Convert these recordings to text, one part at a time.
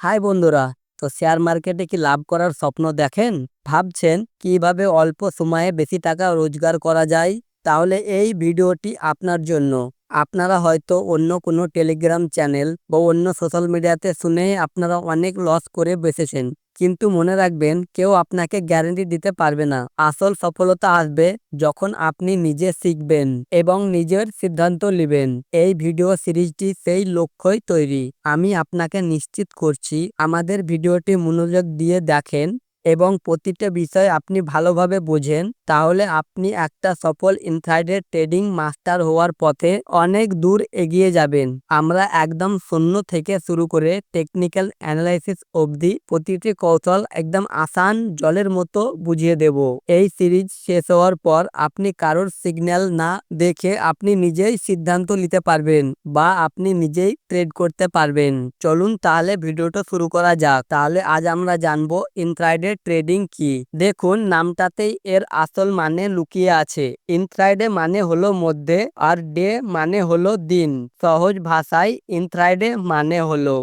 High বন্ধুরা, তো share মার্কেটে কি লাভ করার স্বপ্ন দেখেন? ভাবছেন কীভাবে অল্প সময়ে বেশি টাকা রোজগার করা যায়? তাহলে এই ভিডিওটি আপনার জন্য। আপনারা হয়তো অন্য কোনো টেলিগ্রাম চ্যানেল বা অন্য সোশ্যাল মিডিয়াতে শুনে আপনারা অনেক লস করে বেসেছেন কিন্তু মনে রাখবেন, কেউ আপনাকে গ্যারেন্টি দিতে পারবে না। আসল সফলতা আসবে যখন আপনি নিজে শিখবেন এবং নিজের সিদ্ধান্ত নেবেন। এই ভিডিও সিরিজটি সেই লক্ষ্যই তৈরি। আমি আপনাকে নিশ্চিত করছি, আমাদের ভিডিওটি মনোযোগ দিয়ে দেখেন। এবং প্রতিটা বিষয় আপনি ভালোভাবে বোঝেন, তাহলে আপনি একটা সফল ইনসাইডের ট্রেডিং মাস্টার হওয়ার পথে অনেক দূর এগিয়ে যাবেন। আমরা একদম শূন্য থেকে শুরু করে টেকনিক্যাল অ্যানালাইসিস অবধি প্রতিটি কৌশল একদম আসান জলের মতো বুঝিয়ে দেব। এই সিরিজ শেষ হওয়ার পর আপনি কারোর সিগন্যাল না দেখে আপনি নিজেই সিদ্ধান্ত নিতে পারবেন বা আপনি নিজেই ট্রেড করতে পারবেন। চলুন তাহলে ভিডিওটা শুরু করা যাক। তাহলে আজ আমরা জানব ইনসাইডের ট্রেডিং কি? দেখুন, নামটাতেই এর আসল মানে লুকিয়ে আছে। ইনথ্রাইডে মানে হলো মধ্যে আর ডে মানে হলো দিন। সহজ ভাষায় ইনথ্রাইডে মানে হলো।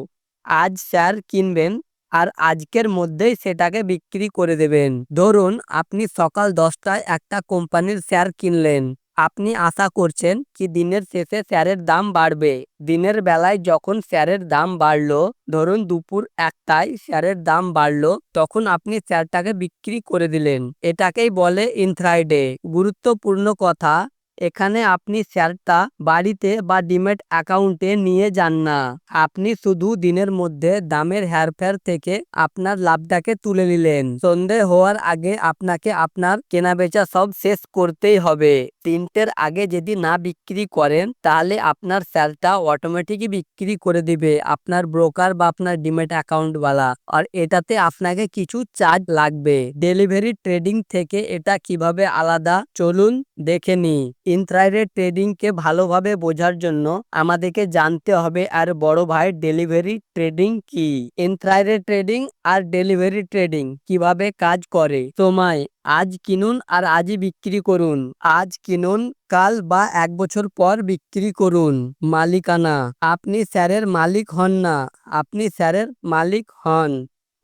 আজ শেয়ার কিনবেন আর আজকের মধ্যেই সেটাকে বিক্রি করে দেবেন। ধরুন, আপনি সকাল দশটায় একটা কোম্পানির শেয়ার কিনলেন। আপনি আশা করছেন কি দিনের শেষে শেয়ারের দাম বাড়বে? দিনের বেলায় যখন শেয়ারের দাম বাড়ল, ধরুন দুপুর একটায় শেয়ারের দাম বাড়ল, তখন আপনি শেয়ারটাকে বিক্রি করে দিলেন। এটাকেই বলে ইনথ্রাইডে গুরুত্বপূর্ণ কথা এখানে আপনি শেয়ারটা বাড়িতে বা ডিমেট অ্যাকাউন্টে নিয়ে যান না। আপনি শুধু দিনের মধ্যে দামের হেরফের থেকে আপনার লাভটাকে তুলে নিলেন। সন্ধে হওয়ার আগে আপনাকে আপনার কেনাবেচা সব শেষ করতেই হবে। তিনটের আগে যদি না বিক্রি করেন, তাহলে আপনার শেয়ারটা অটোমেটিকই বিক্রি করে দিবে আপনার ব্রোকার বা আপনার ডিমেট অ্যাকাউন্টওয়ালা। আর এটাতে আপনাকে কিছু চার্জ লাগবে। ডেলিভারি ট্রেডিং থেকে এটা কীভাবে আলাদা? চলুন দেখে নি ইন্ট্রাডে ট্রেডিংকে ভালোভাবে বোঝার জন্য আমাদেরকে জানতে হবে, আর বড় ভাই ডেলিভারি ট্রেডিং কি? ইন্ট্রাডে ট্রেডিং আর ডেলিভারি ট্রেডিং কীভাবে কাজ করে? সময় আজ কিনুন আর আজই বিক্রি করুন। আজ কিনুন, কাল বা এক বছর পর বিক্রি করুন। মালিকানা, আপনি স্যারের মালিক হন না, আপনি স্যারের মালিক হন।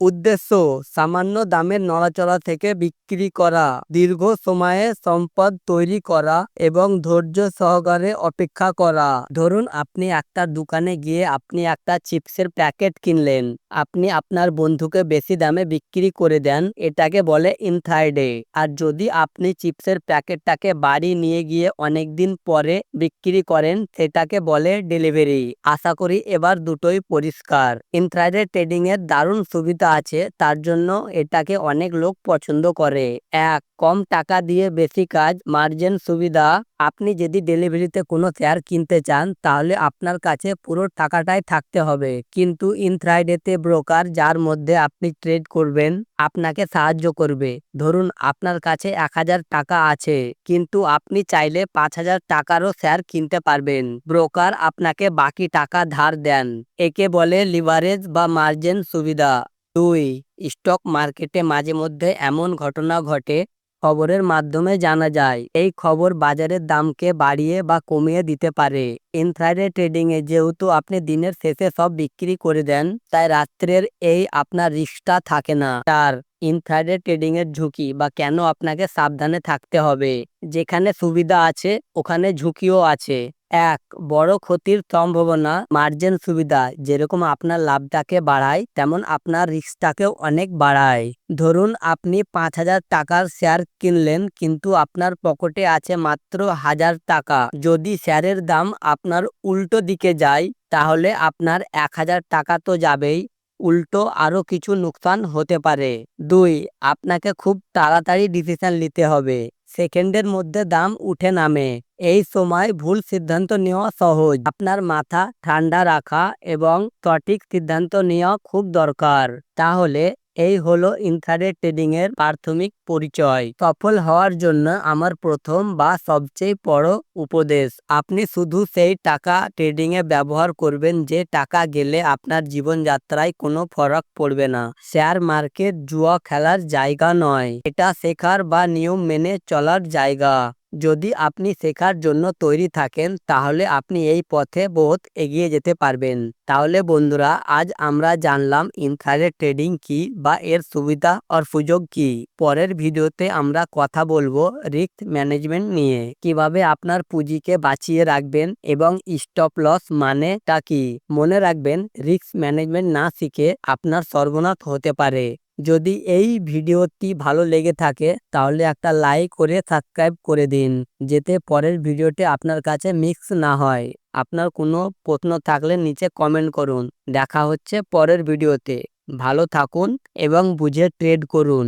উদ্দেশ্য, সামান্য দামের নড়াচড়া থেকে বিক্রি করা, দীর্ঘ সময়ে সম্পদ তৈরি করা এবং ধৈর্য সহকারে অপেক্ষা করা। ধরুন, আপনি একটা দোকানে গিয়ে আপনি একটা চিপসের প্যাকেট কিনলেন। আপনি আপনার বন্ধুকে বেশি দামে বিক্রি করে দেন, এটাকে বলে ইনথাইডে। আর যদি আপনি চিপসের প্যাকেটটাকে বাড়ি নিয়ে গিয়ে অনেক দিন পরে বিক্রি করেন, সেটাকে বলে ডেলিভারি। আশা করি এবার দুটোই পরিষ্কার। ইনথ্রাইডে ট্রেডিং এর দারুণ সুবিধা আছে, তার জন্য এটাকে অনেক লোক পছন্দ করে। এক, কম টাকা দিয়ে বেশি কাজ মার্জিন সুবিধা। আপনি যদি ডেলিভারিতে কোনো শেয়ার কিনতে চান, তাহলে আপনার কাছে পুরো টাকাটাই থাকতে হবে। কিন্তু ইনথ্রাইডেতে ব্রোকার যার মধ্যে আপনি ট্রেড করবেন, আপনাকে সাহায্য করবে। ধরুন, আপনার কাছে এক হাজার টাকা আছে, কিন্তু আপনি চাইলে পাঁচ হাজার টাকারও শেয়ার কিনতে পারবেন। ব্রোকার আপনাকে বাকি টাকা ধার দেন। একে বলে লিভারেজ বা মার্জিন সুবিধা। দুই। স্টক মার্কেটে মাঝে মধ্যে এমন ঘটনা ঘটে, খবরের মাধ্যমে জানা যায়। এই খবর বাজারের দামকে বাড়িয়ে বা কমিয়ে দিতে পারে। ইনসাইডে ট্রেডিংয়ে যেহেতু আপনি দিনের শেষে সব বিক্রি করে দেন, তাই রাত্রের এই আপনার রিস্কটা থাকে না। তার ইনসাইডে ট্রেডিংয়ের ঝুঁকি বা কেন আপনাকে সাবধানে থাকতে হবে? যেখানে সুবিধা আছে, ওখানে ঝুঁকিও আছে। এক, বড় ক্ষতির সম্ভাবনা মার্জিন সুবিধা, যেরকম আপনার লাভটাকে বাড়ায়, তেমন আপনার রিস্কটাকেও অনেক বাড়ায়। ধরুন, আপনি পাঁচ হাজার টাকার শেয়ার কিনলেন, কিন্তু আপনার পকেটে আছে মাত্র হাজার টাকা। যদি শেয়ারের দাম আপনার উল্টো দিকে যায়, তাহলে আপনার এক হাজার টাকা তো যাবেই, উল্টো আরও কিছু নুকসান হতে পারে। দুই, আপনাকে খুব তাড়াতাড়ি ডিসিশন নিতে হবে। সেকেন্ডের মধ্যে দাম উঠে নামে। এই সময় ভুল সিদ্ধান্ত নেওয়া সহজ। আপনার মাথা ঠান্ডা রাখা এবং সঠিক সিদ্ধান্ত নেওয়া খুব দরকার। তাহলে এই হলো ইনথারে ট্রেডিং এর প্রাথমিক পরিচয়। সফল হওয়ার জন্য আমার প্রথম বা সবচেয়ে বড় উপদেশ, আপনি শুধু সেই টাকা ট্রেডিং এ ব্যবহার করবেন যে টাকা গেলে আপনার জীবনযাত্রায় কোনো ফরক পড়বে না। শেয়ার মার্কেট জুয়া খেলার জায়গা নয়, এটা শেখার বা নিয়ম মেনে চলার জায়গা। যদি আপনি শেখার জন্য তৈরি থাকেন, তাহলে আপনি এই পথে বহুত এগিয়ে যেতে পারবেন। তাহলে বন্ধুরা, আজ আমরা জানলাম ইনফ্রারেড ট্রেডিং কি বা এর সুবিধা আর সুযোগ কি। পরের ভিডিওতে আমরা কথা বলব রিস্ক ম্যানেজমেন্ট নিয়ে। কীভাবে আপনার পুঁজিকে বাঁচিয়ে রাখবেন এবং স্টপ লস মানেটা কি? মনে রাখবেন, রিস্ক ম্যানেজমেন্ট না শিখে আপনার সর্বনাশ হতে পারে। যদি এই ভিডিওটি ভালো লেগে থাকে, তাহলে একটা লাইক করে সাবস্ক্রাইব করে দিন, যেতে পরের ভিডিওটি আপনার কাছে মিক্স না হয়। আপনার কোনো প্রশ্ন থাকলে নিচে কমেন্ট করুন। দেখা হচ্ছে পরের ভিডিওতে। ভালো থাকুন এবং বুঝে ট্রেড করুন।